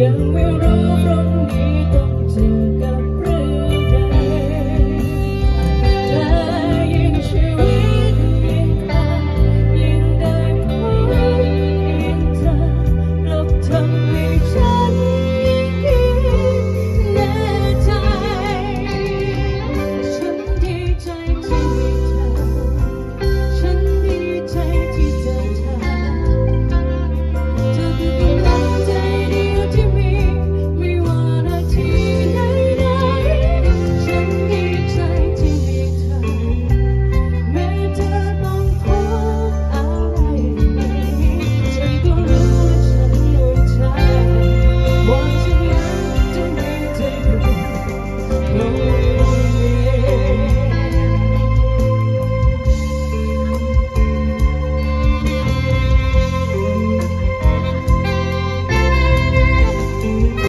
ยังไม่รู้ตรงนี้ต้องเจอ